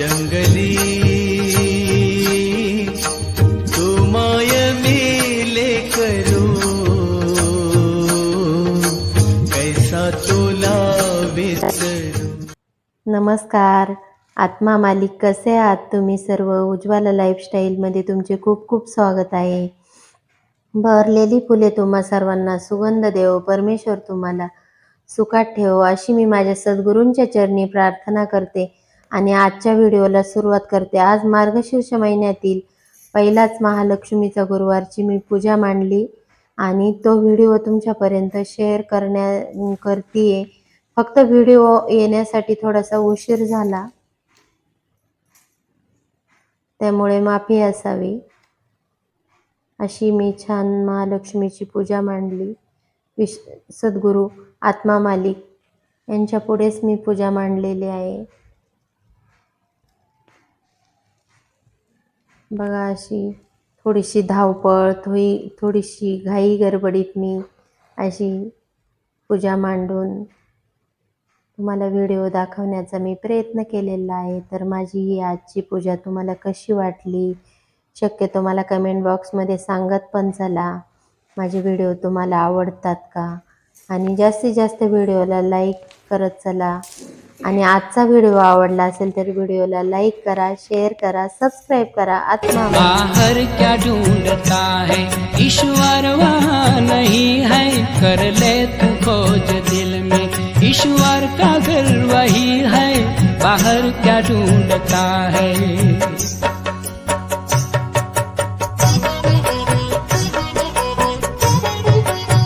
जंगली। मेले करू कैसा तुला विसरू नमस्कार. आत्मा मालिक कसे आहात तुम्ही सर्व? उज्ज्वला लाईफस्टाईलमध्ये तुमचे खूप खूप स्वागत आहे. बहरलेली फुले तुम्हा सर्वांना सुगंध देव परमेश्वर तुम्हाला सुखात ठेव. अशी मी माझ्या सद्गुरूंच्या चरणी प्रार्थना करते. आणि आजच्या व्हिडिओला सुरुवात करते. आज मार्गशीर्ष महिन्यातील पहिलाच महालक्ष्मीचा गुरुवारची मी पूजा मांडली आणि तो व्हिडिओ तुमच्यापर्यंत शेअर करण्या करतीये. फक्त व्हिडिओ येण्यासाठी थोडासा उशीर झाला. त्यामुळे माफी असावी. अशी मी छान महालक्ष्मीची पूजा मांडली. विश सद्गुरू आत्मा मालिक यांच्या पुढेच मी पूजा मांडलेली आहे. बघा अशी थोडीशी धावपळ थोडी थोडीशी घाई गडबडीत मी अशी पूजा मांडून तुम्हाला व्हिडिओ दाखवण्याचा मी प्रयत्न केलेला आहे. तर माझी ही आजची पूजा तुम्हाला कशी वाटली? शक्यतो मला कमेंट बॉक्समध्ये सांगत पण चला. माझे व्हिडिओ तुम्हाला आवडतात का? आणि जास्तीत जास्त व्हिडिओला लाईक करत चला. आणि आजचा व्हिडिओ आवडला असेल तर व्हिडिओला लाईक करा शेअर करा सबस्क्राईब करा. आत्मा बाहर क्या ढूंढता है? ईश्वर वहाँ नहीं है। कर ले तू खोज दिल में। ईश्वर का घर वही है। बाहर क्या ढूंढता है?